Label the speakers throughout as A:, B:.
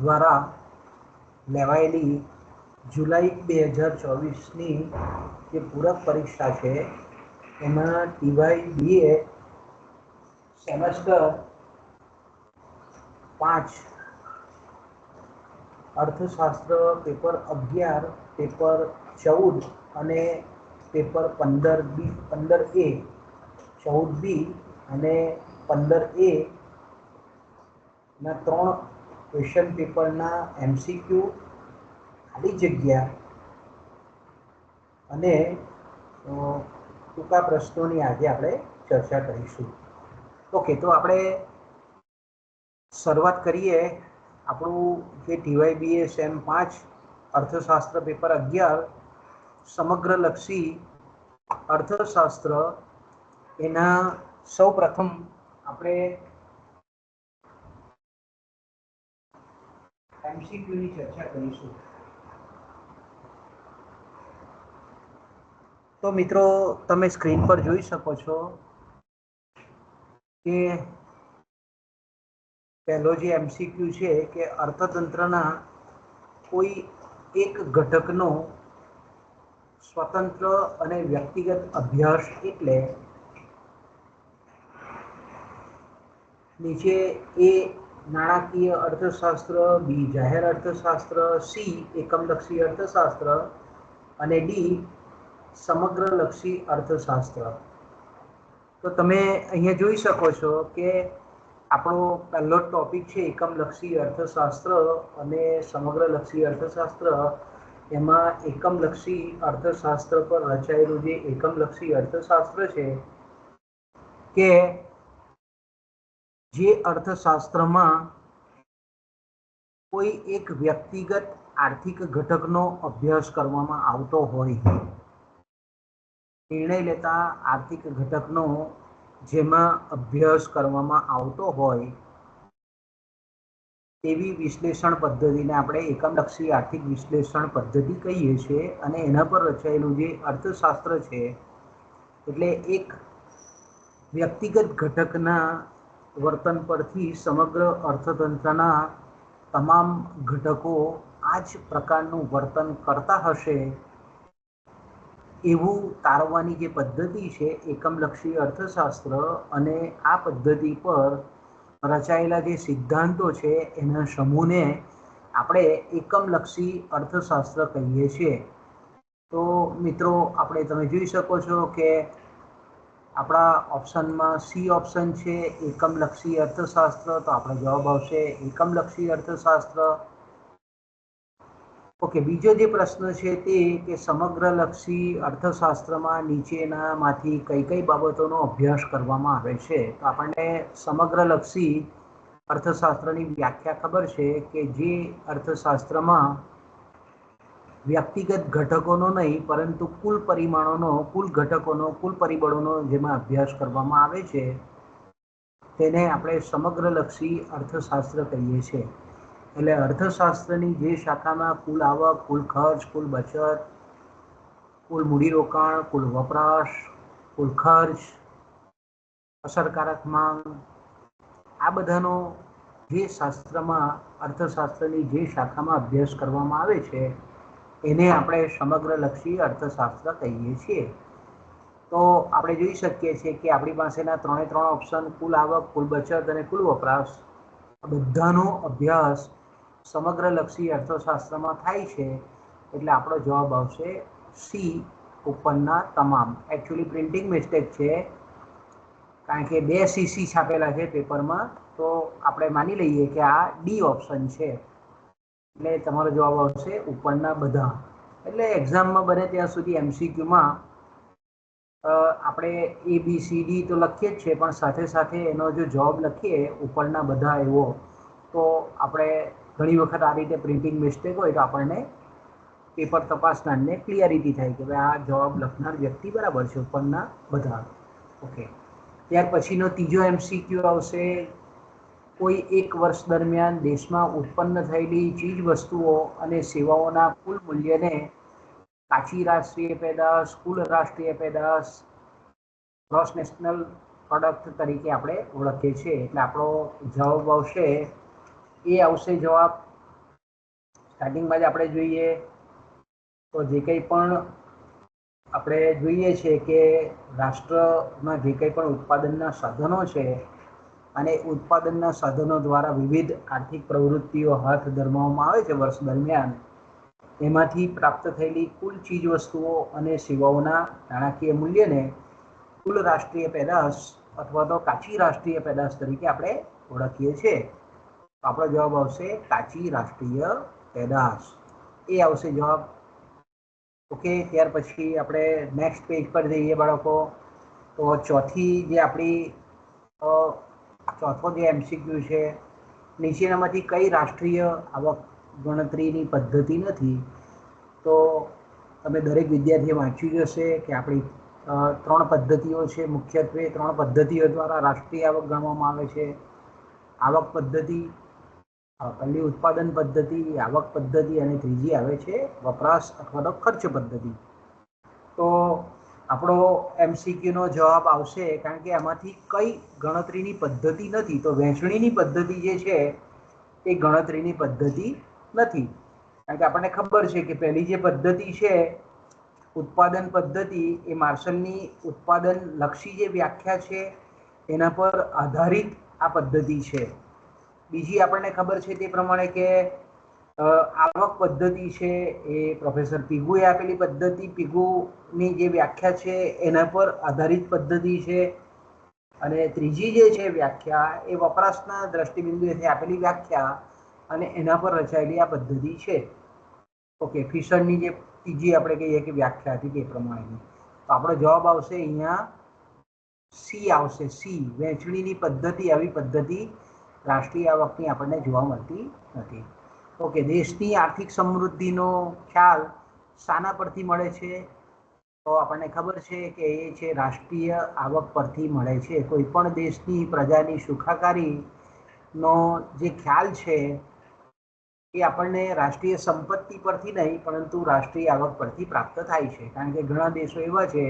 A: દ્વારા લેવાયેલી જુલાઈ બે હજાર ચોવીસની જે પૂરક પરીક્ષા છે, એમાં ટીવાય બીએ સેમેસ્ટર પાંચ અર્થશાસ્ત્ર પેપર અગિયાર, પેપર ચૌદ અને પેપર પંદર બી, પંદર એ, ચૌદ બી અને પંદર એ ના ત્રણ ક્વેશ્ચન પેપરના એમસીક્યુ ખાલી જગ્યા અને ટૂંકા પ્રશ્નોની આજે આપણે ચર્ચા કરીશું. ઓકે તો આપણે શરૂઆત કરીએ આપણું જે ટીવાય બીએ સેમ પાંચ અર્થશાસ્ત્ર પેપર અગિયાર સમગ્રલક્ષી અર્થશાસ્ત્ર એના સૌ પ્રથમ આપણે એમસીક્યુની ચર્ચા કરીશું. તો મિત્રો, તમે સ્ક્રીન પર જોઈ શકો છો કે પહેલો જે એમસીક્યુ છે કે અર્થતંત્રના કોઈ એક ઘટકનો સ્વતંત્ર અને વ્યક્તિગત અભ્યાસ એટલે નીચે એ નાણાકીય અર્થશાસ્ત્ર, બી જાહેર અર્થશાસ્ત્ર, સી એકમલક્ષી અર્થશાસ્ત્ર અને ડી સમગ્રલક્ષી અર્થશાસ્ત્ર. તો તમે અહીંયા જોઈ શકો છો કે આપણો પહેલો ટોપિક છે એકમલક્ષી અર્થશાસ્ત્ર અને સમગ્રલક્ષી અર્થશાસ્ત્ર. એમાં એકમલક્ષી અર્થશાસ્ત્ર પર રચાયેલું જે એકમલક્ષી અર્થશાસ્ત્ર છે કે જે અર્થશાસ્ત્રમાં કોઈ એક વ્યક્તિગત આર્થિક ઘટકનો અભ્યાસ કરવામાં આવતો હોય. નિર્ણય લેતા આર્થિક ઘટકનો જેમાં અભ્યાસ કરવામાં આવતો હોય, તેવી વિશ્લેષણ પદ્ધતિને આપણે એકમલક્ષી આર્થિક વિશ્લેષણ પદ્ધતિ કહીએ છીએ અને એના પર રચાયેલું જે અર્થશાસ્ત્ર છે, એટલે એક વ્યક્તિગત ઘટકના વર્તન પરથી સમગ્ર અર્થતંત્રના તમામ ઘટકો આ જ પ્રકારનું વર્તન કરતા હશે એવું તારવવાની જે પદ્ધતિ છે, એકમલક્ષી અર્થશાસ્ત્ર અને આ પદ્ધતિ પર રચાયેલા જે સિદ્ધાંતો છે, એના સમૂહને આપણે એકમલક્ષી અર્થશાસ્ત્ર કહીએ છીએ. તો મિત્રો, આપણે તમે જોઈ શકો છો કે આપણા ઓપ્શનમાં સી ઓપ્શન છે, એકમલક્ષી અર્થશાસ્ત્ર, તો આપણો જવાબ આવશે એકમલક્ષી અર્થશાસ્ત્ર. ઓકે, બીજો જે પ્રશ્ન છે તે કે સમગ્રલક્ષી અર્થશાસ્ત્રમાં નીચેનામાંથી કઈ કઈ બાબતોનો અભ્યાસ કરવામાં આવે છે? તો આપણને સમગ્રલક્ષી અર્થશાસ્ત્રની વ્યાખ્યા ખબર છે કે જે અર્થશાસ્ત્રમાં વ્યક્તિગત ઘટકોનો નહીં, પરંતુ કુલ પરિમાણોનો, કુલ ઘટકોનો, કુલ પરિબળોનો જેમાં અભ્યાસ કરવામાં આવે છે, તેને આપણે સમગ્રલક્ષી અર્થશાસ્ત્ર કહીએ છીએ. એટલે અર્થશાસ્ત્રની જે શાખામાં કુલ આવક, કુલ ખર્ચ, કુલ બચત, કુલ મૂડીરોકાણ, કુલ વપરાશ, કુલ ખર્ચ, અસરકારક માંગ, આ બધાનો જે શાસ્ત્રમાં, અર્થશાસ્ત્રની જે શાખામાં અભ્યાસ કરવામાં આવે છે એને આપણે સમગ્રલક્ષી અર્થશાસ્ત્ર કહીએ છીએ. તો આપણે જોઈ શકીએ છીએ કે આપણી પાસેના ત્રણે ત્રણ ઓપ્શન, કુલ આવક, કુલ બચત અને કુલ વપરાશ બધાનો અભ્યાસ સમગ્રલક્ષી અર્થશાસ્ત્રમાં થાય છે. એટલે આપણો જવાબ આવશે સી, ઉપરના તમામ. એકચ્યુઅલી પ્રિન્ટિંગ મિસ્ટેક છે. કારણ કે બે સીસી છાપેલા છે પેપરમાં તો આપણે માની લઈએ કે આ ડી ઓપ્શન છે. એટલે તમારો જવાબ આવશે ઉપરના બધા. એટલે એક્ઝામમાં બને ત્યાં સુધી એમસીક્યુમાં આપણે એ બી સી ડી તો લખીએ જ છે પણ સાથે સાથે એનો જો જવાબ લખીએ, ઉપરના બધા એવો, તો આપણે ઘણી વખત આ રીતે પ્રિન્ટિંગ મિસ્ટેક હોય તો આપણને પેપર તપાસનારને ક્લિયરિટી થાય કે ભાઈ આ જવાબ લખનાર વ્યક્તિ બરાબર છે ઉપરના બધા. ઓકે ત્યાર પછીનો ત્રીજો એમસીક્યુ આવશે કોઈ એક વર્ષ દરમિયાન દેશમાં ઉત્પન્ન થયેલી ચીજ વસ્તુઓ અને સેવાઓના કુલ મૂલ્યને કાચી રાષ્ટ્રીય પેદાશ, કુલ રાષ્ટ્રીય પેદાશ ગ્રોસ નેશનલ પ્રોડક્ટ તરીકે આપણે ઓળખીએ છીએ. એટલે આપણો જવાબ આવશે, એ આવશે જવાબ. સ્ટાર્ટિંગમાં જ આપણે જોઈએ, તો જે કંઈ પણ આપણે જોઈએ છે કે રાષ્ટ્રમાં જે કંઈ પણ ઉત્પાદનના સાધનો છે અને ઉત્પાદનના સાધનો દ્વારા વિવિધ આર્થિક પ્રવૃત્તિઓ હાથ ધરવામાં આવે છે વર્ષ દરમિયાન. એમાંથી પ્રાપ્ત થયેલી કુલ ચીજ વસ્તુઓ અને સેવાઓના નાણાકીય મૂલ્યને કુલ રાષ્ટ્રીય પેદાશ અથવા તો કાચી રાષ્ટ્રીય પેદાશ તરીકે આપણે ઓળખીએ છીએ. આપણો જવાબ આવશે કાચી રાષ્ટ્રીય પેદાશ. એ આવશે જવાબ. ઓકે ત્યાર પછી આપણે નેક્સ્ટ પેજ પર જઈએ બાળકો. તો ચોથી જે આપણી ચોથો જે એમસીક્યુ છે, નીચેનામાંથી કઈ રાષ્ટ્રીય આવક ગણતરીની પદ્ધતિ નથી, તો તમે દરેક વિદ્યાર્થીએ વાંચ્યું જ હશે કે આપણી ત્રણ પદ્ધતિઓ છે. મુખ્યત્વે ત્રણ પદ્ધતિઓ દ્વારા રાષ્ટ્રીય આવક ગણવામાં આવે છે. આવક પદ્ધતિ પહેલી ઉત્પાદન પદ્ધતિ, આવક પદ્ધતિ અને ત્રીજી આવે છે વપરાશ અથવા તો ખર્ચ પદ્ધતિ. તો આપણો એમસીક્યુનો જવાબ આવશે કારણ કે એમાંથી કઈ ગણતરીની પદ્ધતિ નથી. તો વહેંચણીની પદ્ધતિ જે છે, એ ગણતરીની પદ્ધતિ નથી. કારણ કે આપણને ખબર છે કે પહેલી જે પદ્ધતિ છે, ઉત્પાદન પદ્ધતિ, એ માર્શલની ઉત્પાદન લક્ષી જે વ્યાખ્યા છે, એના પર આધારિત આ પદ્ધતિ છે. બીજી આપણને ખબર છે તે પ્રમાણે કે આવક પદ્ધતિ છે એ પ્રોફેસર પીગુએ આપેલી પદ્ધતિ. પીગુની જે વ્યાખ્યા છે એના પર આધારિત પદ્ધતિ છે. અને ત્રીજી જે છે વ્યાખ્યા એ વપરાશના દ્રષ્ટિબિંદુએથી આપેલી વ્યાખ્યા અને એના પર રચાયેલી આ પદ્ધતિ છે. ઓકે, ફિશરની જે ત્રીજી આપણે કહીએ કે વ્યાખ્યા હતી તે પ્રમાણેની. તો આપણો જવાબ આવશે અહીંયા સી આવશે. સી, વહેંચણીની પદ્ધતિ. આવી પદ્ધતિ રાષ્ટ્રીય આવકની આપણને જોવા મળતી નથી. ઓકે દેશની આર્થિક સમૃદ્ધિનો ખ્યાલ શાના પરથી મળે છે? તો આપણને ખબર છે કે એ છે રાષ્ટ્રીય આવક પરથી મળે છે. કોઈ પણ દેશની પ્રજાની સુખાકારીનો જે ખ્યાલ છે એ આપણને રાષ્ટ્રીય સંપત્તિ પરથી નહીં, પરંતુ રાષ્ટ્રીય આવક પરથી પ્રાપ્ત થાય છે. કારણ કે ઘણા દેશો એવા છે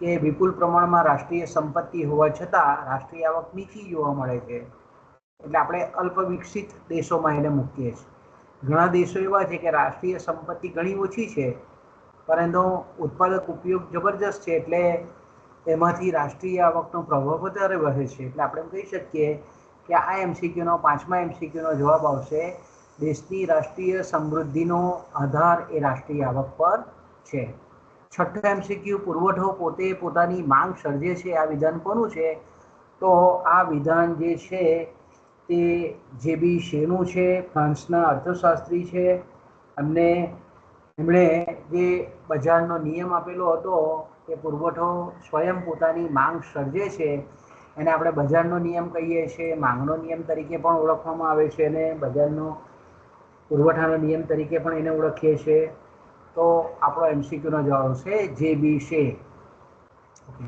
A: કે વિપુલ પ્રમાણમાં રાષ્ટ્રીય સંપત્તિ હોવા છતાં રાષ્ટ્રીય આવક નીચી જોવા મળે છે. એટલે આપણે અલ્પ વિકસિત દેશોમાં એને મૂકીએ છીએ. ઘણા દેશો એવા છે કે રાષ્ટ્રીય સંપત્તિ ઘણી ઓછી છે પણ એનો ઉત્પાદક ઉપયોગ જબરજસ્ત છે એટલે એમાંથી રાષ્ટ્રીય આવકનો પ્રભાવ વધારે વહે છે. એટલે આપણે એમ કહી શકીએ કે આ એમસીક્યુનો, પાંચમા એમસીક્યુનો જવાબ આવશે, દેશની રાષ્ટ્રીય સમૃદ્ધિનો આધાર એ રાષ્ટ્રીય આવક પર છે. છઠ્ઠો એમસીક્યુ, પુરવઠો પોતે પોતાની માંગ સર્જે છે. આ વિધાન કોનું છે? તો આ વિધાન જે છે તે જે બી શેનું છે, ફ્રાન્સના અર્થશાસ્ત્રી છે એમને એમણે જે બજારનો નિયમ આપેલો હતો કે પુરવઠો સ્વયં પોતાની માંગ સર્જે છે, એને આપણે બજારનો નિયમ કહીએ છીએ, માંગનો નિયમ તરીકે પણ ઓળખવામાં આવે છે અને બજારનો પુરવઠાનો નિયમ તરીકે પણ એને ઓળખીએ છીએ. તો આપણો એમસીક્યુનો જવાબ છે જે બી છે. ઓકે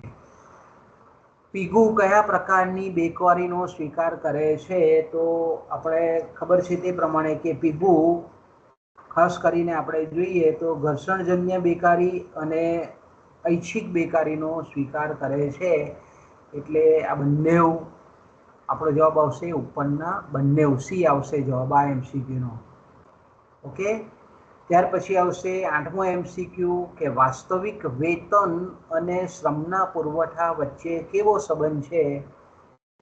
A: પીગુ કયા પ્રકારની બેકવારીનો સ્વીકાર કરે છે તો આપણે ખબર છે તે પ્રમાણે કે પીગુ, ખાસ કરીને આપણે જોઈએ તો ઘર્ષણજન્ય બેકારી અને ઐચ્છિક બેકારીનો સ્વીકાર કરે છે. એટલે આ બંને આપણો જવાબ આવશે ઉપરના, બંને સી આવશે જવાબ આ એમસીક્યુનો ઓકે ત્યાર પછી આવશે આઠમો એમસીક્યુ કે વાસ્તવિક વેતન અને શ્રમના પુરવઠા વચ્ચે કેવો સંબંધ છે?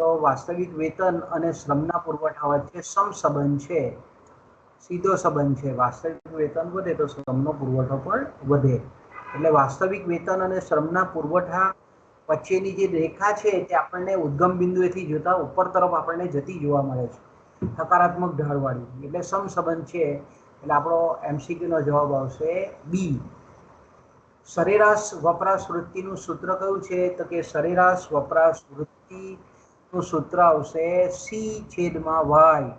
A: તો વાસ્તવિક વેતન અને શ્રમના પુરવઠા વચ્ચે સમ સંબંધ છે. સીધો સંબંધ છે. વાસ્તવિક વેતન વધે તો શ્રમનો પુરવઠો પણ વધે. એટલે વાસ્તવિક વેતન અને શ્રમના પુરવઠા વચ્ચેની જે રેખા છે તે આપણને ઉદ્ગમ બિંદુએથી જોતા ઉપર તરફ આપણને જતી જોવા મળે છે. હકારાત્મક ઢાળવાળી એટલે સમ સંબંધ છે. એટલે આપણો એમસીક્યુનો જવાબ આવશે બી સરેરાશ વપરાશ વૃત્તિનું સૂત્ર કયું છે? તો કે સરેરાશ વપરાશ વૃત્તિનું સૂત્ર આવશે સી છેદમાં વાય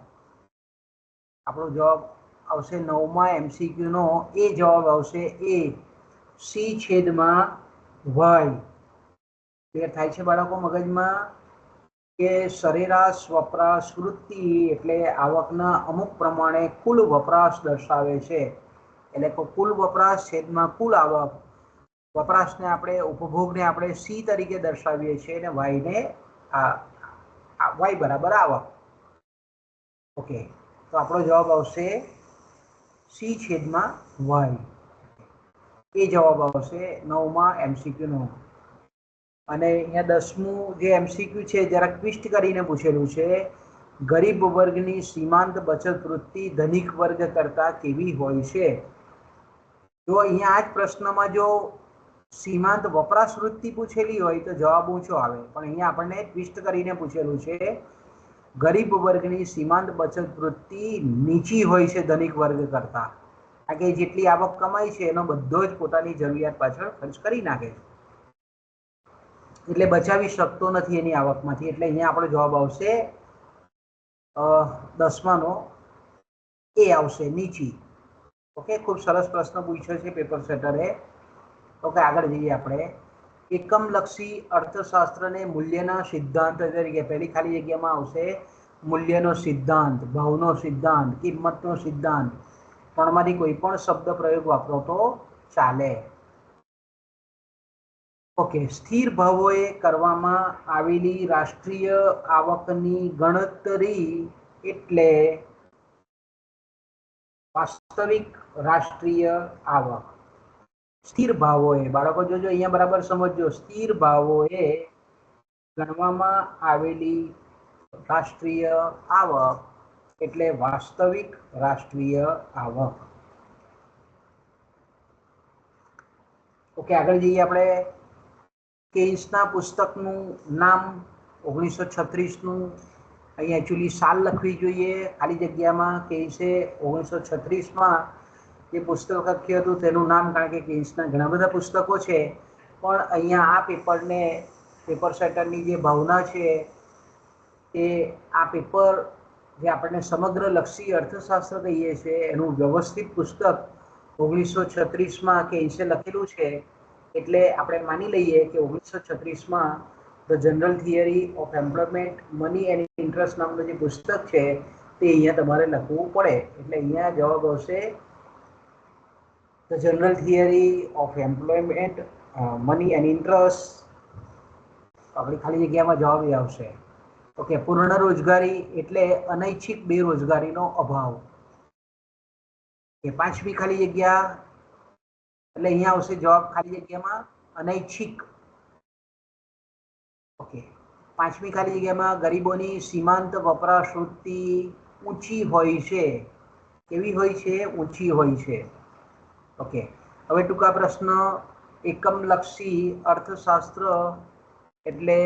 A: આપણો જવાબ આવશે નવમા એમસીક્યુનો એ જવાબ આવશે એ સી છેદમાં વાય ક્લિયર થાય છે બાળકો મગજમાં? કે સરેરાશ વપરાશ વૃત્તિ એટલે આવકના અમુક પ્રમાણે કુલ વપરાશ દર્શાવે છે. એટલે કે કુલ વપરાશ છેદમાં કુલ આવક, વપરાશને આપણે, ઉપભોગને આપણે સી તરીકે દર્શાવીએ છીએ અને વાયને વાય બરાબર આવક. ઓકે, તો આપણો જવાબ આવશે સી છેદમાં વાય એ જવાબ આવશે નવમાં એમસીક્યુનો અને અહીંયા દસમું જે એમસીક્યુ છે જરાક ટ્વિસ્ટ કરીને પૂછેલું છે, ગરીબ વર્ગની સીમાંત બચત વૃત્તિ ધનિક વર્ગ કરતા કેવી હોય છે? જો અહીંયા આ જ પ્રશ્નમાં જો સીમાંત વપરાશ વૃત્તિ પૂછેલી હોય તો જવાબ ઊંચો આવે. પણ અહીંયા આપણને ટ્વિસ્ટ કરીને પૂછેલું છે, ગરીબ વર્ગની સીમાંત બચત વૃત્તિ નીચી હોય છે ધનિક વર્ગ કરતા. કારણ કે જેટલી આવક કમાય છે, એનો બધો જ પોતાની જરૂરિયાત પાછળ ખર્ચ કરી નાખે છે. એટલે બચાવી શકતો નથી એની આવકમાંથી. એટલે અહીંયા આપણો જવાબ આવશે દસમાનો. એ આવશે, નીચી. ઓકે, ખૂબ સરસ પ્રશ્ન પૂછ્યો છે પેપર સેટરે. ઓકે, આગળ જઈએ આપણે. એકમલક્ષી અર્થશાસ્ત્રને મૂલ્યના સિદ્ધાંત તરીકે, પહેલી ખાલી જગ્યામાં આવશે, મૂલ્યનો સિદ્ધાંત, ભાવનો સિદ્ધાંત, કિંમતનો સિદ્ધાંત. પણમાંથી કોઈ પણ શબ્દ પ્રયોગ વાપરો તો ચાલે. ઓકે, સ્થિર ભાવોએ કરવામાં આવેલી રાષ્ટ્રીય આવકની ગણતરી એટલે વાસ્તવિક રાષ્ટ્રીય આવક. સ્થિર ભાવોએ, બાળકો જોજો, અહીંયા બરાબર સમજજો. સ્થિર ભાવોએ ગણવામાં આવેલી રાષ્ટ્રીય આવક એટલે વાસ્તવિક રાષ્ટ્રીય આવક. ઓકે, આગળ જઈએ આપણે. કેન્સના પુસ્તકનું નામ ઓગણીસો છત્રીસનું અહીંયા એકચ્યુઅલી સાલ લખવી જોઈએ. ખાલી જગ્યામાં કેન્સે ઓગણીસો છત્રીસમાં જે પુસ્તક લખ્યું હતું તેનું નામ, કારણ કે કેન્સના ઘણા બધા પુસ્તકો છે. પણ અહીંયા આ પેપરને, પેપર સેટરની જે ભાવના છે તે આ પેપર જે આપણને સમગ્ર લક્ષી અર્થશાસ્ત્ર કહીએ છીએ, એનું વ્યવસ્થિત પુસ્તક ઓગણીસો છત્રીસમાં કેન્સે લખેલું છે. એટલે આપણે માની લઈએ કે ઓગણીસો છત્રીસમાં the general theory of employment money and interest નામનું જે પુસ્તક છે, તે અહીંયા તમારે લખવું પડે. એટલે અહીંયા જવાબ આવશે the general theory of employment money and interest આપણી ખાલી જગ્યામાં જવાબ એ આવશે. ઓકે પૂર્ણ રોજગારી એટલે અનૈચ્છિક બેરોજગારીનો અભાવ. પાંચમી ખાલી જગ્યા એટલે અહીંયા આવશે જવાબ ખાલી જગ્યામાં અનૈચ્છિક. ઓકે પાંચમી ખાલી જગ્યામાં ગરીબોની સીમાંત વપરાશ વૃત્તિ ઊંચી હોય છે. કેવી હોય છે? ઊંચી હોય છે. ઓકે હવે ટૂંકા પ્રશ્ન. એકમલક્ષી અર્થશાસ્ત્ર એટલે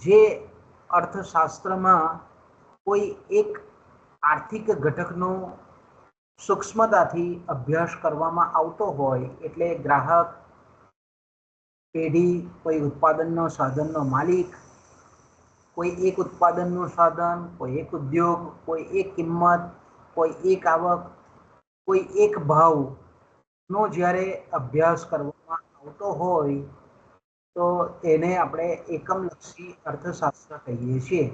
A: જે અર્થશાસ્ત્રમાં કોઈ એક આર્થિક ઘટકનો સૂક્ષ્મતાથી અભ્યાસ કરવામાં આવતો હોય એટલે ગ્રાહક, પેઢી, કોઈ ઉત્પાદનનો સાધનનો માલિક, કોઈ એક ઉત્પાદનનું સાધન, કોઈ એક ઉદ્યોગ, કોઈ એક કિંમત, કોઈ એક આવક, કોઈ એક ભાવનો જ્યારે અભ્યાસ કરવામાં આવતો હોય તો એને આપણે એકમલક્ષી અર્થશાસ્ત્ર કહીએ છીએ.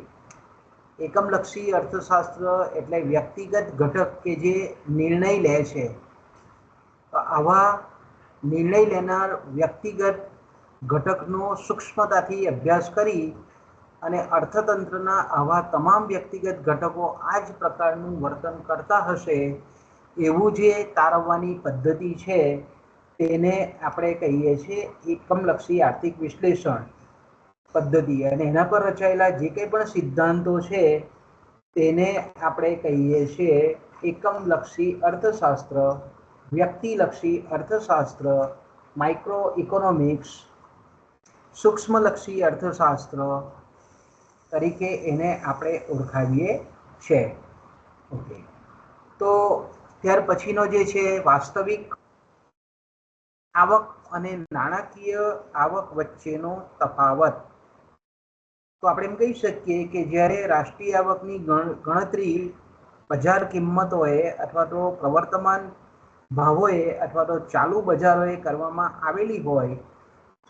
A: એકમલક્ષી અર્થશાસ્ત્ર એટલે વ્યક્તિગત ઘટક કે જે નિર્ણય લે છે. તો આવા નિર્ણય લેનાર વ્યક્તિગત ઘટકનો સૂક્ષ્મતાથી અભ્યાસ કરી અને અર્થતંત્રના આવા તમામ વ્યક્તિગત ઘટકો આ જ પ્રકારનું વર્તન કરતા હશે એવું જે તારવવાની પદ્ધતિ છે, તેને આપણે કહીએ છીએ એકમલક્ષી આર્થિક વિશ્લેષણ. પદ્ધતિ. અને એના પર રચાયેલા જે કંઈ પણ સિદ્ધાંતો છે, તેને આપણે કહીએ છીએ એકમલક્ષી અર્થશાસ્ત્ર, વ્યક્તિલક્ષી અર્થશાસ્ત્ર માઇક્રો ઇકોનોમિક્સ સૂક્ષ્મલક્ષી અર્થશાસ્ત્ર તરીકે એને આપણે ઓળખાવીએ છે ઓકે. તો ત્યાર પછીનો જે છે, વાસ્તવિક આવક અને નાણાકીય આવક વચ્ચેનો તફાવત. તો આપણે એમ કહી શકીએ કે જ્યારે રાષ્ટ્રીય આવકની ગણતરી બજાર કિંમતોએ અથવા તો પ્રવર્તમાન ભાવોએ અથવા તો ચાલુ બજારોએ કરવામાં આવેલી હોય,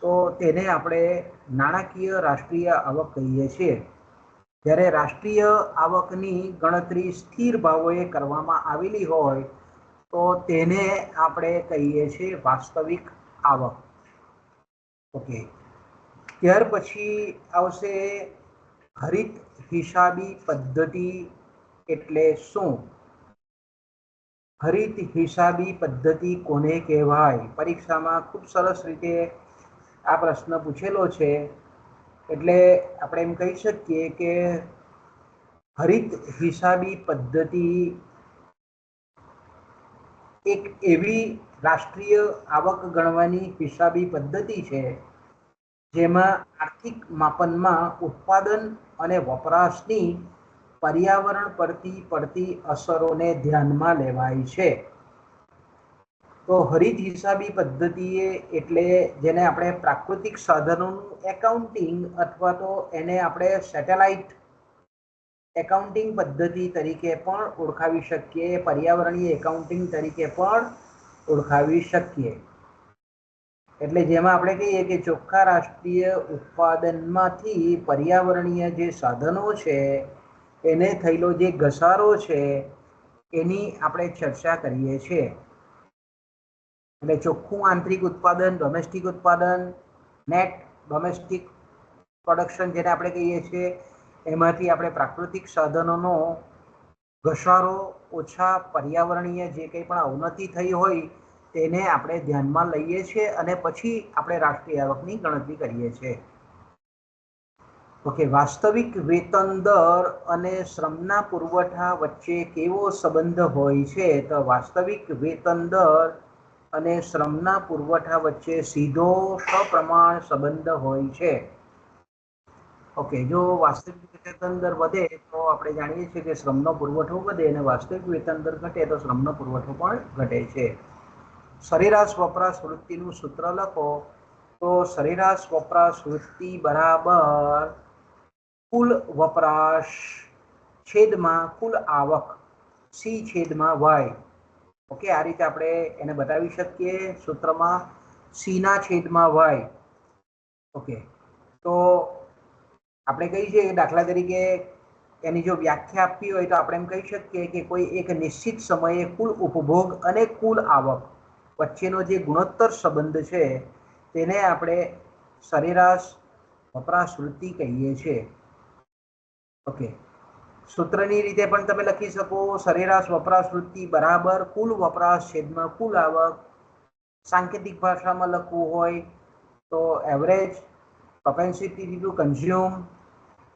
A: તો તેને આપણે નાણાકીય રાષ્ટ્રીય આવક કહીએ છીએ. જ્યારે રાષ્ટ્રીય આવકની ગણતરી સ્થિર ભાવોએ કરવામાં આવેલી હોય, તો તેને આપણે કહીએ છીએ વાસ્તવિક આવક. ઓકે. ત્યાર પછી આવશે હરિત હિસાબી પદ્ધતિ એટલે શું? હરિત હિસાબી પદ્ધતિ કોને કહેવાય? પરીક્ષામાં ખૂબ સરસ રીતે આ પ્રશ્ન પૂછેલો છે. એટલે આપણે એમ કહી શકીએ કે હરિત હિસાબી પદ્ધતિ એક એવી રાષ્ટ્રીય આવક ગણવાની હિસાબી પદ્ધતિ છે જેમાં આર્થિક માપનમાં ઉત્પાદન અને વપરાશની પર્યાવરણ પરથી પડતી અસરોને ધ્યાનમાં લેવાય છે. તો હરિત હિસાબી પદ્ધતિએ એટલે જેને આપણે પ્રાકૃતિક સાધનોનું એકાઉન્ટિંગ અથવા તો એને આપણે સેટેલાઇટ એકાઉન્ટિંગ પદ્ધતિ તરીકે પણ ઓળખાવી શકીએ, પર્યાવરણીય એકાઉન્ટિંગ તરીકે પણ ઓળખાવી શકીએ. એટલે જેમાં આપણે કહીએ કે ચોખ્ખા રાષ્ટ્રીય ઉત્પાદનમાંથી પર્યાવરણીય જે સાધનો છે, એને થયેલો જે ઘસારો છે, એની આપણે ચર્ચા કરીએ છીએ. એટલે ચોખ્ખું આંતરિક ઉત્પાદન, ડોમેસ્ટિક ઉત્પાદન, નેટ, ડોમેસ્ટિક પ્રોડક્શન જેને આપણે કહીએ છીએ, એમાંથી આપણે પ્રાકૃતિક સાધનોનો ઘસારો ઓછા પર્યાવરણીય જે કંઈ પણ અવનતિ થઈ હોય તેને આપણે ધ્યાનમાં લઈએ છીએ અને પછી આપણે રાષ્ટ્રીય આવકની ગણતરી કરીએ છીએ. ઓકે, વાસ્તવિક વેતન દર અને શ્રમના પુરવઠા વચ્ચે કેવો સંબંધ હોય છે? તો વાસ્તવિક વેતન દર અને શ્રમના પુરવઠા વચ્ચે સીધો સપ્રમાણ સંબંધ હોય છે. ઓકે, જો વાસ્તવિક વેતન દર વધે તો આપણે જાણીએ છીએ કે શ્રમનો પુરવઠો વધે અને વાસ્તવિક વેતન દર ઘટે તો શ્રમનો પુરવઠો પણ ઘટે છે. સરેરાશ વપરાશ વૃત્તિનું સૂત્ર લખો. તો સરેરાશ વપરાશ વૃત્તિ બરાબર કુલ વપરાશ છેદમાં કુલ આવક સી છેદમાં વાય. ઓકે, આ રીતે આપણે એને બતાવી શકીએ સૂત્રમાં સીના છેદમાં વાય. ઓકે, તો આપણે કહી છે દાખલા તરીકે એની જો વ્યાખ્યા આપવી હોય તો આપણે એમ કહી શકીએ કે કોઈ એક નિશ્ચિત સમયે કુલ ઉપભોગ અને કુલ આવક. વચ્ચેનો જે ગુણોત્તર સંબંધ છે, તેને આપણે સરેરાશ વપરાશ વૃત્તિ કહીએ છીએ ઓકે. સૂત્રની રીતે પણ તમે લખી શકો, સરેરાશ વપરાશ વૃત્તિ બરાબર કુલ વપરાશ છેદમાં કુલ આવક. સાંકેતિક ભાષામાં લખવું હોય તો average capacity to consume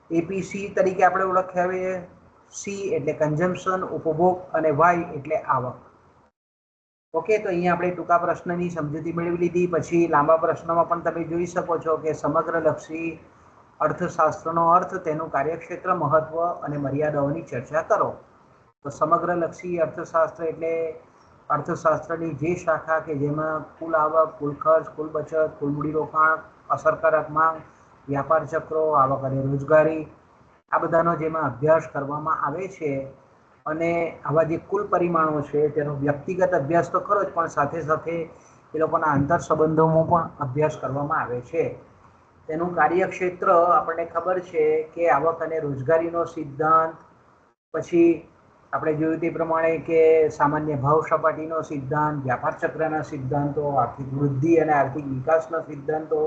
A: APC તરીકે આપણે ઓળખાવીએ સી એટલે કન્ઝમ્પશન ઉપભોગ અને વાય એટલે આવક. ઓકે, તો અહીંયા આપણે ટૂંકા પ્રશ્નની સમજૂતી મેળવી લીધી. પછી લાંબા પ્રશ્નમાં પણ તમે જોઈ શકો છો કે સમગ્રલક્ષી અર્થશાસ્ત્રનો અર્થ, તેનું કાર્યક્ષેત્ર, મહત્વ અને મર્યાદાઓની ચર્ચા કરો. તો સમગ્રલક્ષી અર્થશાસ્ત્ર એટલે અર્થશાસ્ત્રની જે શાખા કે જેમાં કુલ આવક, કુલ ખર્ચ, કુલ બચત, કુલ મૂડીરોકાણ, અસરકારક માંગ, વ્યાપાર ચક્રો, આવક અને રોજગારી, આ બધાનો જેમાં અભ્યાસ કરવામાં આવે છે અને આવા જે કુલ પરિમાણો છે, તેનો વ્યક્તિગત અભ્યાસ તો ખરો જ, પણ સાથે સાથે એ લોકોના આંતર સંબંધોમાં પણ અભ્યાસ કરવામાં આવે છે. તેનું કાર્યક્ષેત્ર આપણને ખબર છે કે આવક અને રોજગારીનો સિદ્ધાંત, પછી આપણે જોયું તે પ્રમાણે કે સામાન્ય ભાવ સપાટીનો સિદ્ધાંત, વ્યાપાર ચક્રના સિદ્ધાંતો, આર્થિક વૃદ્ધિ અને આર્થિક વિકાસના સિદ્ધાંતો,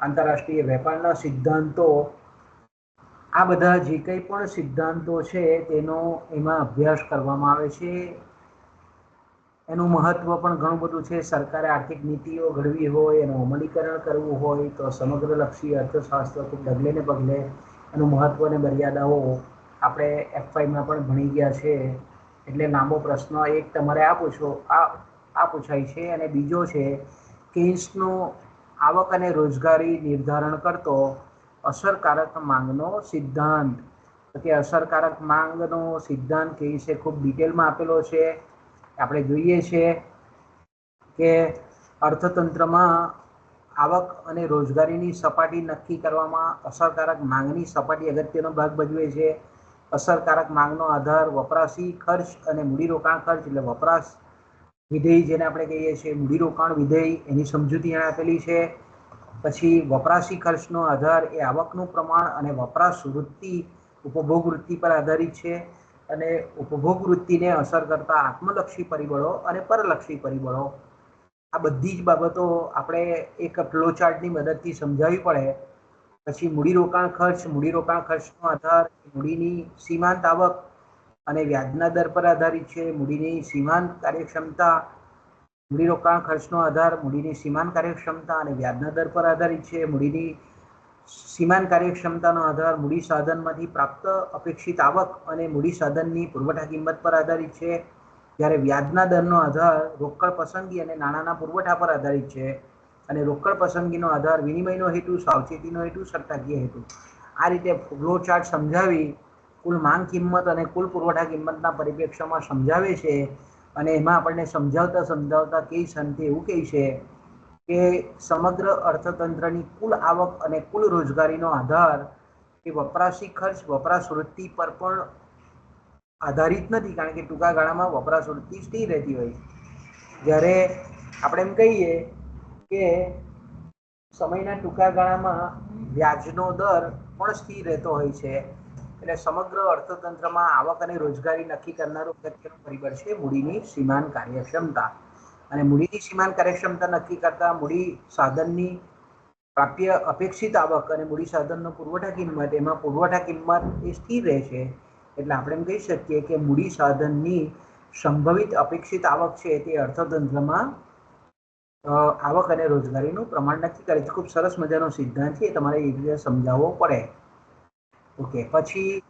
A: આંતરરાષ્ટ્રીય વેપારના સિદ્ધાંતો આ બધા જે કંઈ પણ સિદ્ધાંતો છે, તેનો એમાં અભ્યાસ કરવામાં આવે છે. એનું મહત્ત્વ પણ ઘણું બધું છે. સરકારે આર્થિક નીતિઓ ઘડવી હોય, એનું અમલીકરણ કરવું હોય, તો સમગ્રલક્ષી અર્થશાસ્ત્ર ખૂબ ડગલે ને પગલે એનું મહત્ત્વ અને મર્યાદાઓ આપણે એફઆઈમાં પણ ભણી ગયા છે. એટલે લાંબો પ્રશ્ન એક તમારે આ પૂછો, આ આ પૂછાય છે અને બીજો છે કેન્સનો આવક અને રોજગારી નિર્ધારણ કરતો અસરકારક માંગનો સિદ્ધાંત. કે અસરકારક માંગનો સિદ્ધાંત કે છે ખૂબ ડિટેલમાં આપેલો છે. આપણે જોઈએ છીએ કે અર્થતંત્રમાં આવક અને રોજગારીની સપાટી નક્કી કરવામાં અસરકારક માંગની સપાટી અગત્યનો ભાગ ભજવે છે. અસરકારક માંગનો આધાર વપરાશી ખર્ચ અને મૂડીરોકાણ ખર્ચ એટલે વપરાશ વિધેય જેને આપણે કહીએ છીએ. મૂડીરોકાણ વિધેય એની સમજૂતી એણે આપેલી છે. પછી વપરાશી ખર્ચનો આધાર એ આવકનું પ્રમાણ અને વપરાશ વૃત્તિ ઉપભોગ વૃત્તિ પર આધારિત છે. અને ઉપભોગ વૃત્તિને અસર કરતા આત્મલક્ષી પરિબળો અને પરલક્ષી પરિબળો. આ બધી જ બાબતો આપણે એક ફ્લોચાર્ટની મદદથી સમજાવવી પડે. પછી મૂડીરોકાણ ખર્ચ, મૂડીરોકાણ ખર્ચનો આધાર, મૂડીની સીમાંત આવક અને વ્યાજના દર પર આધારિત છે. મૂડીની સીમાંત કાર્યક્ષમતા મૂડીરોકાણ ખર્ચનો આધાર, મૂડીની સીમાંત કાર્યક્ષમતા અને વ્યાજના દર પર આધારિત છે. મૂડીની સીમાંત કાર્યક્ષમતાનો આધાર મૂડી સાધનમાંથી પ્રાપ્ત અપેક્ષિત આવક અને મૂડી સાધનની પુરવઠા કિંમત પર આધારિત છે. જ્યારે વ્યાજના દરનો આધાર રોકડ પસંદગી અને નાણાંના પુરવઠા પર આધારિત છે અને રોકડ પસંદગીનો આધાર વિનિમયનો હેતુ, સાવચેતીનો હેતુ સટ્ટાકીય હેતુ. આ રીતે ફ્લો ચાર્ટ સમજાવી કુલ માંગ કિંમત અને કુલ પુરવઠા કિંમતના પરિપ્રેક્ષ્યમાં સમજાવે છે અને એમાં આપણને સમજાવતા સમજાવતા કે શાંતિ એવું કહે છે કે સમગ્ર અર્થતંત્રની કુલ આવક અને કુલ રોજગારીનો આધાર એ વપરાશી ખર્ચ વપરાશ વૃત્તિ પર પણ આધારિત નથી. કારણ કે ટૂંકા ગાળામાં વપરાશ વૃત્તિ સ્થિર રહેતી હોય જ્યારે આપણે એમ કહીએ કે સમયના ટૂંકા ગાળામાં વ્યાજનો દર પણ સ્થિર રહેતો હોય છે. એટલે સમગ્ર અર્થતંત્રમાં આવક અને રોજગારી નક્કી કરનારું અગત્યનું પરિબળ છે મૂડીની સીમાન કાર્યક્ષમતા. અને મૂડીની સીમાન કાર્યક્ષમતા નક્કી કરતા મૂડી સાધનની પ્રાપ્ય અપેક્ષિત આવક અને મૂડી સાધનનો પુરવઠા કિંમત, એમાં પુરવઠા કિંમત એ સ્થિર રહે છે. એટલે આપણે એમ કહી શકીએ કે મૂડી સાધનની સંભવિત અપેક્ષિત આવક છે તે અર્થતંત્રમાં આવક અને રોજગારીનું પ્રમાણ નક્કી કરે છે. ખૂબ સરસ મજાનો સિદ્ધાંત છે તમારે એ રીતે સમજાવવો પડે. ઓકે, પછી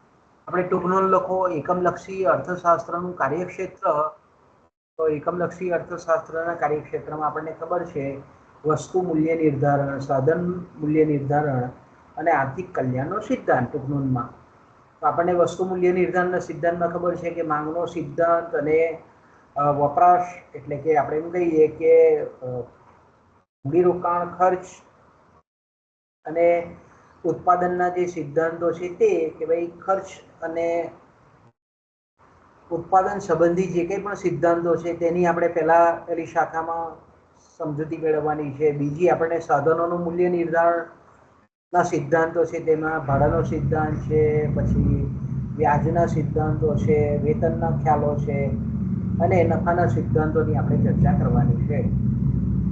A: આપણે ટૂંકનો લખો એકમલક્ષી અર્થશાસ્ત્રનું કાર્યક્ષેત્ર. તો એકમલક્ષી અર્થશાસ્ત્રના કાર્યક્ષેત્રમાં આપણને ખબર છે, વસ્તુ મૂલ્ય નિર્ધારણ, સાધન મૂલ્ય નિર્ધારણ અને આર્થિક કલ્યાણનો સિદ્ધાંત ટૂંકનોનમાં. તો આપણને વસ્તુ મૂલ્ય નિર્ધારણના સિદ્ધાંતમાં ખબર છે કે માંગનો સિદ્ધાંત અને વપરાશ એટલે કે આપણે એમ કહીએ કે મૂડીરોકાણ ખર્ચ અને ઉત્પાદનના જે સિદ્ધાંતો છે તે કે ભાઈ ખર્ચ અને ઉત્પાદન સંબંધી જે કંઈ પણ સિદ્ધાંતો છે તેની આપણે પહેલાં પેલી શાખામાં સમજૂતી મેળવવાની છે. બીજી આપણને સાધનોનું મૂલ્ય નિર્ધારણના સિદ્ધાંતો છે, તેમાં ભાડાનો સિદ્ધાંત છે, પછી વ્યાજના સિદ્ધાંતો છે, વેતનના ખ્યાલો છે અને નફાના સિદ્ધાંતોની આપણે ચર્ચા કરવાની છે.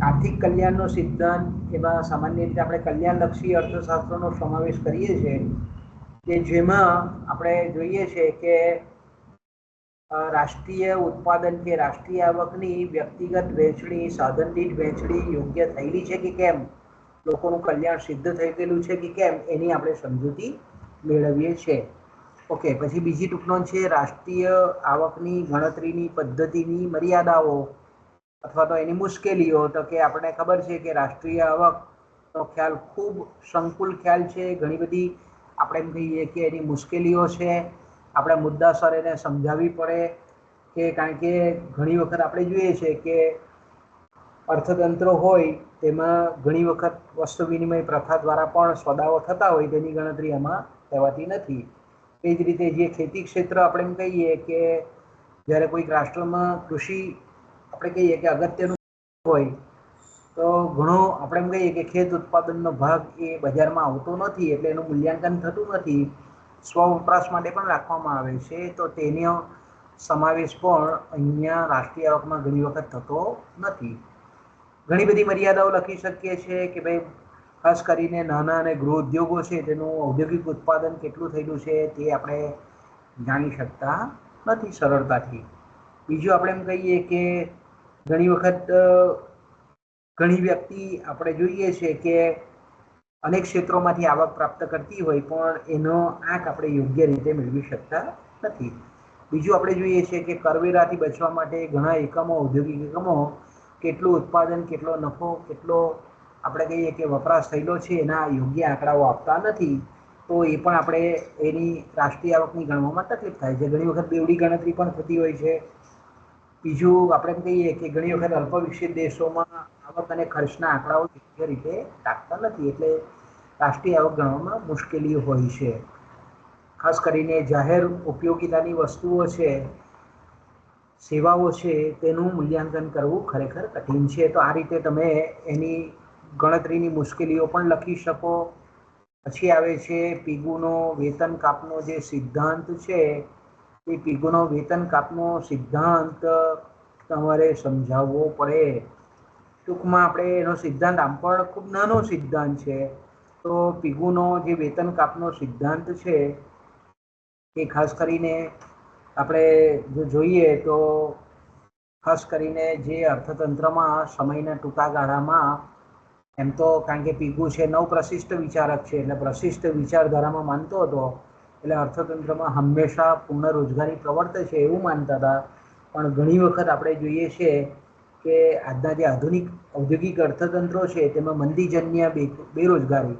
A: આર્થિક કલ્યાણનો સિદ્ધાંત એમાં સામાન્ય રીતે આપણે કલ્યાણલક્ષી અર્થશાસ્ત્રનો સમાવેશ કરીએ છીએ કે જેમાં આપણે જોઈએ છે કે રાષ્ટ્રીય ઉત્પાદન કે રાષ્ટ્રીય આવકની વ્યક્તિગત વહેંચણી સાધન દીઠ વહેંચણી યોગ્ય થયેલી છે કે કેમ? લોકોનું કલ્યાણ સિદ્ધ થઈ ગયેલું છે કે કેમ? એની આપણે સમજૂતી મેળવીએ છીએ. ઓકે પછી બીજી ટૂંકનો છે, રાષ્ટ્રીય આવકની ગણતરીની પદ્ધતિની મર્યાદાઓ. અથવા તો એની મુશ્કેલીઓ, તો કે આપણને ખબર છે કે રાષ્ટ્રીય આવકનો ખ્યાલ ખૂબ સંકુલ ખ્યાલ છે. ઘણી બધી આપણે એમ કહીએ કે એની મુશ્કેલીઓ છે. આપણે મુદ્દાસર એને સમજાવવી પડે કે કારણ કે ઘણી વખત આપણે જોઈએ છે કે અર્થતંત્ર હોય તેમાં ઘણી વખત વસ્તુ વિનિમય પ્રથા દ્વારા પણ સોદાઓ થતા હોય તેની ગણતરી એમાં કહેવાતી નથી. એ જ રીતે જે ખેતી ક્ષેત્ર આપણે એમ કહીએ કે જ્યારે કોઈક રાષ્ટ્રમાં કૃષિ આપણે કહીએ કે અગત્યનું હોય, તો ઘણો આપણે એમ કહીએ કે ખેત ઉત્પાદનનો ભાગ એ બજારમાં આવતો નથી, એટલે એનું મૂલ્યાંકન થતું નથી. સ્વ વપરાશ માટે પણ રાખવામાં આવે છે, તો તેનો સમાવેશ પણ અહીંયા રાષ્ટ્રીય આવકમાં ઘણી વખત થતો નથી. ઘણી બધી મર્યાદાઓ લખી શકીએ છીએ કે ભાઈ, ખાસ કરીને નાના અને ગૃહ ઉદ્યોગો છે, તેનું ઔદ્યોગિક ઉત્પાદન કેટલું થયેલું છે તે આપણે જાણી શકતા નથી સરળતાથી. બીજું આપણે એમ કહીએ કે ઘણી વખત ઘણી વ્યક્તિ આપણે જોઈએ છે કે અનેક ક્ષેત્રોમાંથી આવક પ્રાપ્ત કરતી હોય પણ એનો આંક આપણે યોગ્ય રીતે મેળવી શકતા નથી. બીજું આપણે જોઈએ છીએ કે કરવેરાથી બચવા માટે ઘણા એકમો, ઔદ્યોગિક એકમો, કેટલું ઉત્પાદન, કેટલો નફો, કેટલો આપણે કહીએ કે વપરાશ થયેલો છે, એના યોગ્ય આંકડાઓ આપતા નથી. તો એ પણ આપણે એની રાષ્ટ્રીય આવકની ગણવામાં તકલીફ થાય છે. ઘણી વખત બેવડી ગણતરી પણ થતી હોય છે. બીજું આપણે કહીએ કે ઘણી વખત અલ્પ વિકસિત દેશોમાં આવક અને ખર્ચના આંકડાઓ યોગ્ય રીતે રાખતા નથી. એટલે રાષ્ટ્રીય આવક ગણવામાં મુશ્કેલી હોય છે. ખાસ કરીને જાહેર ઉપયોગિતાની વસ્તુઓ છે, સેવાઓ છે, તેનું મૂલ્યાંકન કરવું ખરેખર કઠિન છે. તો આ રીતે તમે એની ગણતરીની મુશ્કેલીઓ પણ લખી શકો. પછી આવે છે, પીગુનો વેતન કાપનો જે સિદ્ધાંત છે એ પીગુનો વેતન કાપનો સિદ્ધાંત તમારે સમજાવવો પડે. ટૂંકમાં આપણે એનો સિદ્ધાંત આમ પણ ખૂબ નાનો સિદ્ધાંત છે. તો પીગુનો જે વેતન કાપનો સિદ્ધાંત છે, એ ખાસ કરીને આપણે જો જોઈએ તો ખાસ કરીને જે અર્થતંત્રમાં સમયના ટૂંકા ગાળામાં એમ તો કારણ કે પીગુ છે નવ પ્રશિષ્ટ વિચારક છે, એટલે પ્રશિષ્ટ વિચારધારામાં માનતો હતો. એટલે અર્થતંત્રમાં હંમેશા પૂર્ણ રોજગારી પ્રવર્તે છે એવું માનતા હતા. પણ ઘણી વખત આપણે જોઈએ છીએ કે આજના જે આધુનિક ઔદ્યોગિક અર્થતંત્રો છે, તેમાં મંદીજન્ય બેરોજગારી.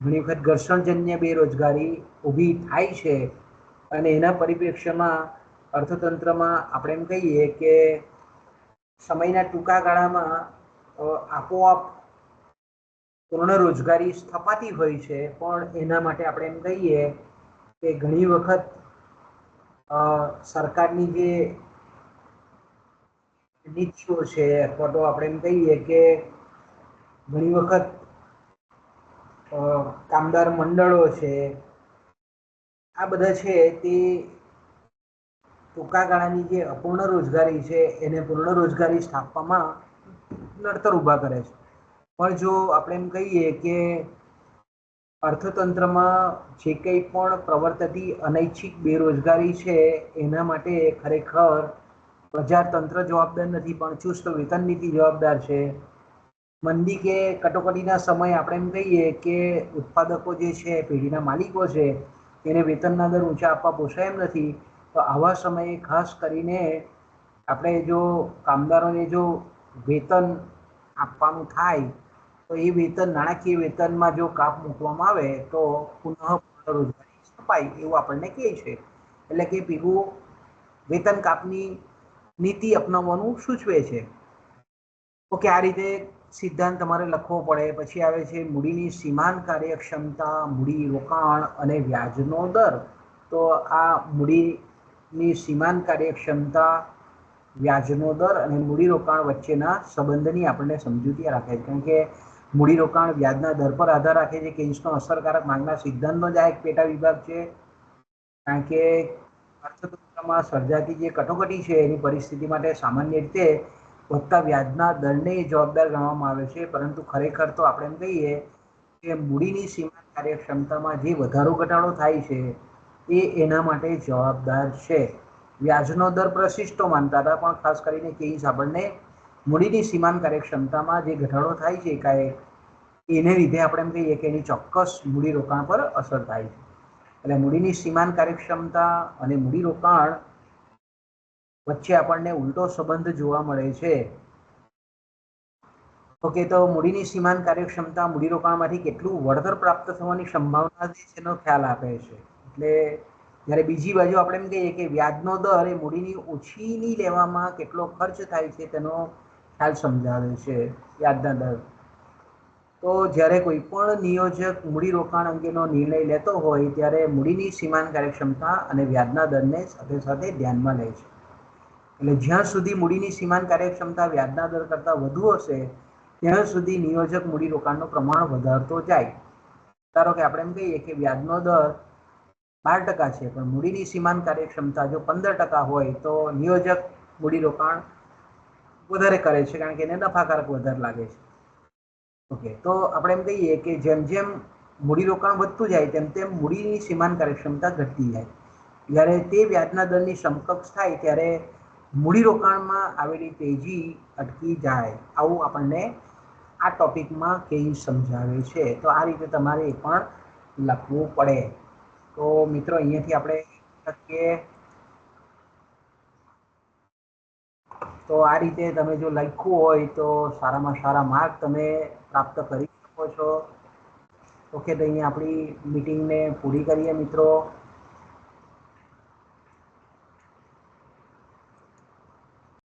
A: ઘણી વખત ઘર્ષણજન્ય બેરોજગારી ઊભી થાય છે અને એના પરિપ્રેક્ષ્યમાં અર્થતંત્રમાં આપણે એમ કહીએ કે સમયના ટૂંકા ગાળામાં આપોઆપ પૂર્ણ રોજગારી સ્થપાતી હોય છે. પણ એના માટે આપણે એમ કહીએ કે ઘણી વખત સરકારની જે નીતિઓ છે, અથવા તો આપણે એમ કહીએ કે ઘણી વખત કામદાર મંડળો છે, આ બધા છે તે ટૂંકા ગાળાની જે અપૂર્ણ રોજગારી છે, એને પૂર્ણ રોજગારી સ્થાપવામાં નડતર ઊભા કરે છે. પણ જો આપણે એમ કહીએ કે અર્થતંત્રમાં જે કંઈ પણ પ્રવર્તતી અનૈચ્છિક બેરોજગારી છે, એના માટે ખરેખર બજાર તંત્ર જવાબદાર નથી, પણ ચુસ્ત વેતન નીતિ જવાબદાર છે. મંદી કે કટોકટીના સમયે આપણે એમ કહીએ કે ઉત્પાદકો જે છે, પેઢીના માલિકો છે, એને વેતનના દર ઊંચા આપવા પોસાય એમ નથી. તો આવા સમયે ખાસ કરીને આપણે જો કામદારોને જો વેતન આપવાનું થાય તો એ વેતન, નાણાકીય વેતનમાં જો કાપ મૂકવામાં આવે તો પુનઃ રોજગારી સ્થપાય એવું આપણને કહે છે. એટલે કે પીગું વેતન કાપની નીતિ અપનાવવાનું સૂચવે છે. ઓકે આ રીતે સિદ્ધાંત તમારે લખવો પડે, પછી આવે છે મૂડીની સીમાંત કાર્યક્ષમતા, મૂડી રોકાણ અને વ્યાજનો દર. તો આ મૂડીની સીમાંત કાર્યક્ષમતા, વ્યાજનો દર અને મૂડીરોકાણ વચ્ચેના સંબંધની આપણને સમજૂતી રાખે છે. કારણ કે મૂડીરોકાણ વ્યાજના દર પર આધાર રાખે છે કેન્સનો અસરકારક માંગના સિદ્ધાંતનો જ આ એક પેટા વિભાગ છે. કારણ કે અર્થતંત્રમાં સર્જાતી જે કટોકટી છે એની પરિસ્થિતિ માટે સામાન્ય રીતે વધતા વ્યાજના દરને જવાબદાર ગણવામાં આવે છે. પરંતુ ખરેખર તો આપણે એમ કહીએ કે મૂડીની સીમા કાર્યક્ષમતામાં જે વધારો ઘટાડો થાય છે એ એના માટે જવાબદાર છે. વ્યાજનો દર પ્રશિષ્ટો માનતા હતા, પણ ખાસ કરીને કેસ આપણને મૂડીની સીમાન કાર્યક્ષમતામાં જે ઘટાડો થાય છે એકાએક એને લીધે આપણે એમ કહીએ કે એની ચોક્કસ મૂડીરોકાણ પર અસર થાય છે. એટલે મૂડીની સીમાંત કાર્યક્ષમતા અને મૂડીરોકાણ વચ્ચે આપણને ઉલટો સંબંધ જોવા મળે છે. ઓકે તો મૂડીની સીમાંત કાર્યક્ષમતા મૂડીરોકાણમાંથી કેટલું વળતર પ્રાપ્ત થવાની સંભાવના છે એનો ખ્યાલ આપે છે. એટલે જ્યારે બીજી બાજુ આપણે એમ કહીએ કે વ્યાજનો દર એ મૂડીની ઓછીની લેવામાં કેટલો ખર્ચ થાય છે તેનો ખ્યાલ સમજાવે છે વ્યાજના દર. તો જ્યારે કોઈ પણ નિયોજક મૂડીરોકાણ અંગેનો નિર્ણય લેતો હોય, ત્યારે મૂડીની સીમાંત કાર્યક્ષમતા અને વ્યાજના દરને સાથે સાથે ધ્યાનમાં લે છે. એટલે જ્યાં સુધી મૂડીની સીમાંત કાર્યક્ષમતા, વ્યાજના દર કરતાં વધુ હશે, ત્યાં સુધી નિયોજક મૂડીરોકાણનું પ્રમાણ વધારતો જાય. ધારો કે આપણે એમ કહીએ કે વ્યાજનો દર બાર ટકા છે, પણ મૂડીની સીમાંત કાર્યક્ષમતા જો પંદર ટકા હોય, તો નિયોજક મૂડીરોકાણ વધારે કરે છે, કારણ કે એને નફાકારક વધારે લાગે છે. ઓકે તો આપણે એમ કહીએ કે જેમ જેમ મૂડીરોકાણ વધતું જાય, તેમ તેમ મૂડીની સીમાન કાર્યક્ષમતા ઘટતી જાય. જ્યારે તે વ્યાજના દરની સમકક્ષ થાય, ત્યારે મૂડીરોકાણમાં આવેલી તેજી અટકી જાય. આવું આપણને આ ટોપિકમાં કેવી સમજાવે છે. તો આ રીતે તમારે પણ લખવું પડે. તો મિત્રો, અહીંયાથી આપણે શકીએ. તો આ રીતે તમે જો લખ્યું હોય તો સારામાં સારા માર્ક તમે પ્રાપ્ત કરી શકો છો. ઓકે તો અહીંયા આપણી મિટિંગને પૂરી કરીએ મિત્રો.